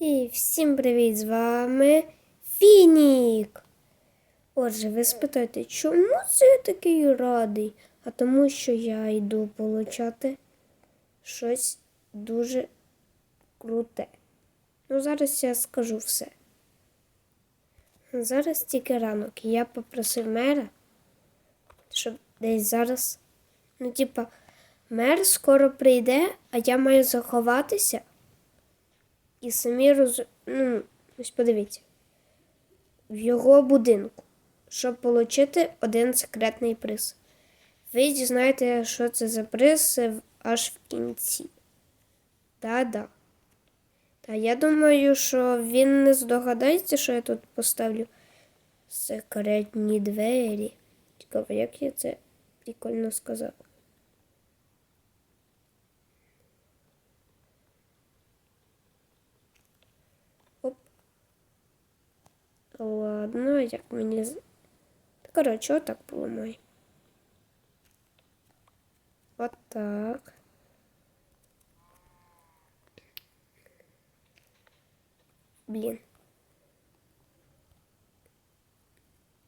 І всім привіт! З вами Фінік. Отже, ви спитаєте, чому це я такий радий? А тому, що я йду получати щось дуже круте. Ну, зараз я скажу все. Зараз тільки ранок. Я попросив мера, щоб десь зараз. Ну, типа, мер скоро прийде, а я маю заховатися. І самі роз... Ну, ось подивіться. В його будинку, щоб отримати один секретний приз. Ви дізнаєте, що це за приз е, аж в кінці. Да-да. Та я думаю, що він не здогадається, що я тут поставлю секретні двері. Цікаво, як я це прикольно сказав. Ладно, як мені. з- Та, Коротше, отак поламай. Отак. Блін.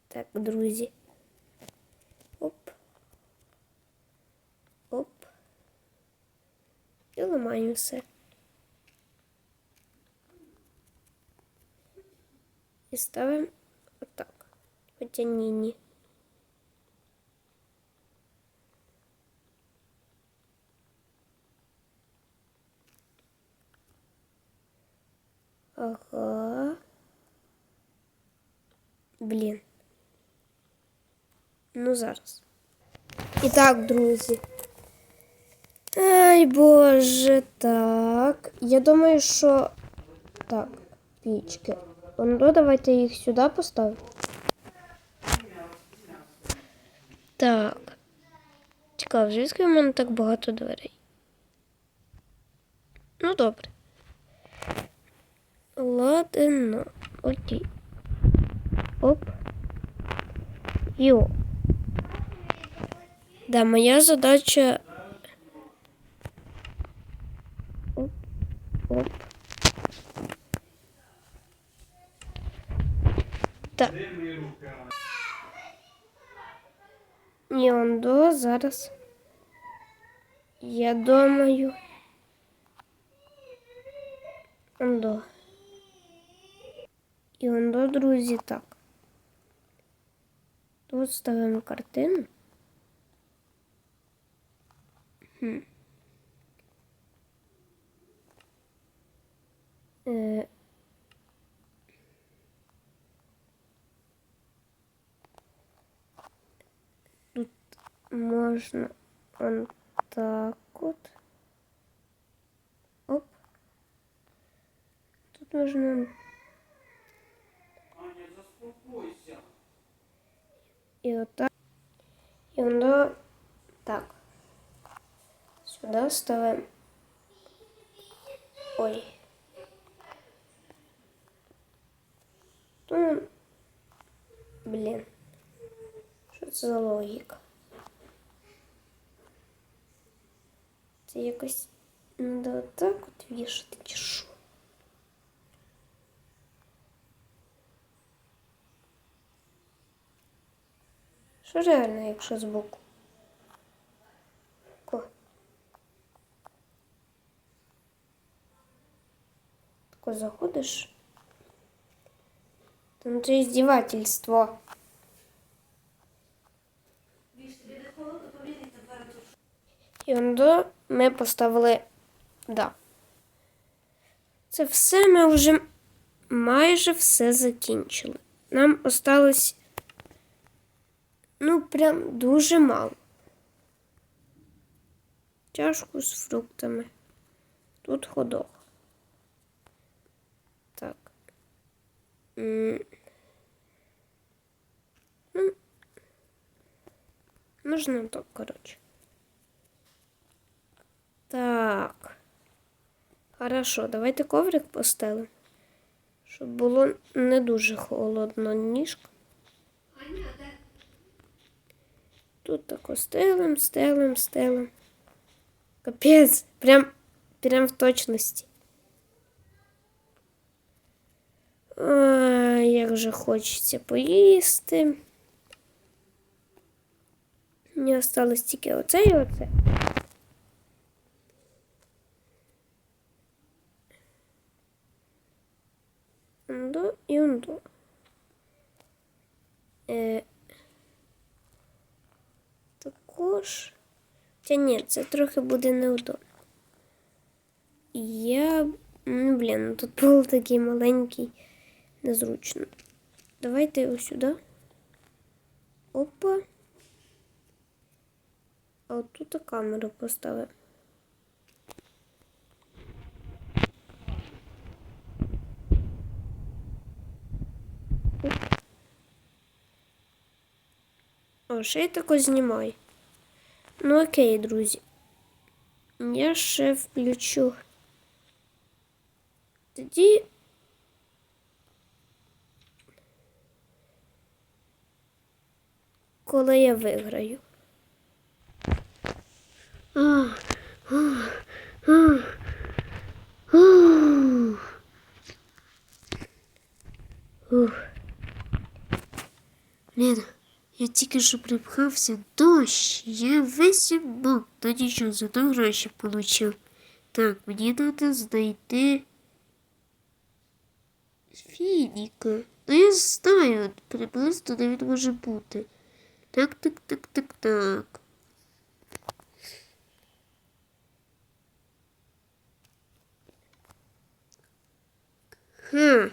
Так, друзі. Оп. Оп. І ламаю все. І ставимо отак. Хоча ні, ні. Ага. Блін. Ну, зараз. І так, друзі. Ай, боже, так. Я думаю, що. Так, пічки. Ну, давайте їх сюди поставимо. Так. Цікаво, звідки в мене так багато дверей? Ну, добре. Ладно. Окей. Оп. Йо. Да, моя задача. Оп. Оп. Так. Ні, он до зараз. Я думаю. Он до. І он до, друзі, так. Тут ставимо картину. Хм. Е, можна он так от. Оп. Тут можна. І отак. І воно так. Сюди ставимо. Ой. Ну, блін. Що це за логіка? Це якось надо отак от вішати чи що? Що реально, якщо збоку? Ко? Тако заходиш? Там це издевательство. І ондо ми поставили да. Це все ми вже майже все закінчили. Нам осталось ну прям дуже мало. Чашку з фруктами. Тут ходок. Так. М. Ну, можна так, коротше. Так. Хорошо, давайте коврик постелимо. Щоб було не дуже холодно ніжка. Тут тако стелим, стелим, стелим. Капець, прям, прям в точності. Ай, як же хочеться поїсти. Мені осталось тільки оце і оце. І ондо. Е, також. Та ні, це трохи буде неудобно. Я. Ну, блін, ну тут пол такий маленький, незручно. Давайте його сюди. Опа. А от тут камеру поставимо. О, ще я тако знімаю. Ну окей, друзі. Я ще включу. Тоді. Коли я виграю. Лена, я тільки що припхався дощ, я весь обмок, то нічого, зато гроші получив. Так, мені треба знайти Фініка. Ну я знаю, приблизно де він може бути. Так, так, так, так, так. Хм.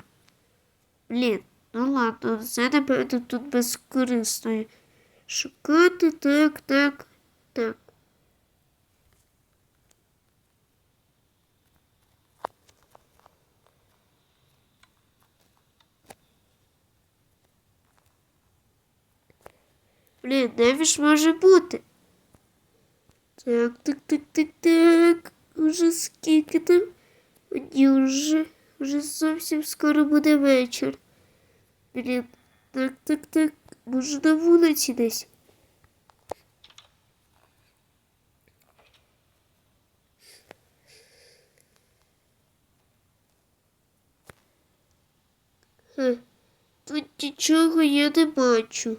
Блін, ну ладно, це напевно тут безкорисно. Шукати так, так, так. Блін, де ж може бути? Так, так, так, так, так. Уже скільки там? Ні, уже, вже зовсім скоро буде вечір. Блін, так, так, так. Може на вулиці десь. Тут нічого я не бачу.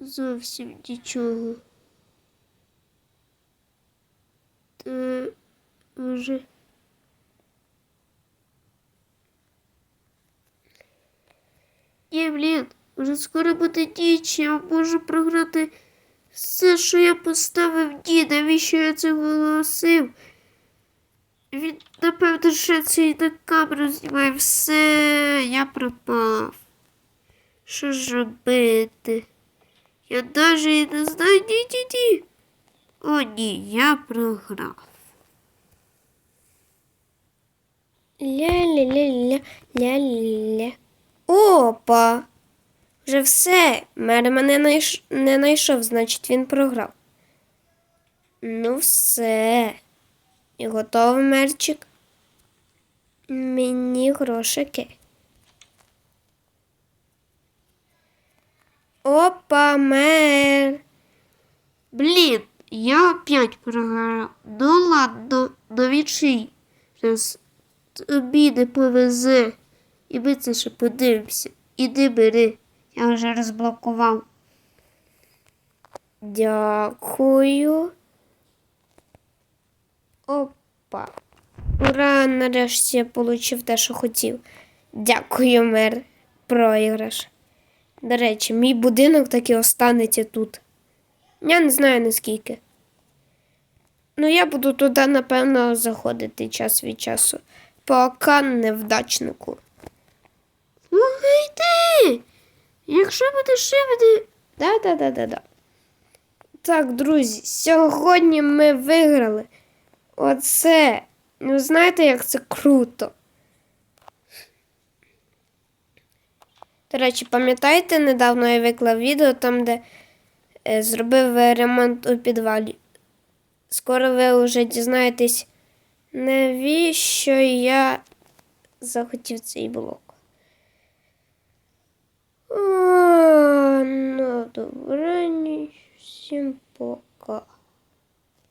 Зовсім нічого. Та може. Блін, вже скоро буде ніч, я можу програти все, що я поставив ні, навіщо я це голосив? Він, напевно, ще цей на камеру знімає все, я пропав. Що ж робити? Я навіть не знаю ні-ні-ні. О, ні, я програв. Ля-ля-ля-ля-ля-ля. Опа! Вже все. Мер мене найш... не знайшов, значить він програв. Ну, все. І готовий мерчик. Мені грошики. Опа, мер. Блін, я опять програв. Ну ладно, новічий. Тобі не повезе. І ми це ще подивимося. Іди бери. Я вже розблокував. Дякую. Опа. Ура, нарешті я отримав те, що хотів. Дякую, мер. Проіграш. До речі, мій будинок так і останеться тут. Я не знаю наскільки. Ну, я буду туди, напевно, заходити час від часу. Пока невдачнику. Слухай ти! Якщо будеш мене. Да-да-да-да-да. Так, друзі, сьогодні ми виграли. Оце. Ну, знаєте, як це круто. До речі, пам'ятаєте, недавно я виклав відео там, де е, зробив ремонт у підвалі. Скоро ви вже дізнаєтесь, навіщо я захотів цей блок. О, ну, добраніч, всім пока.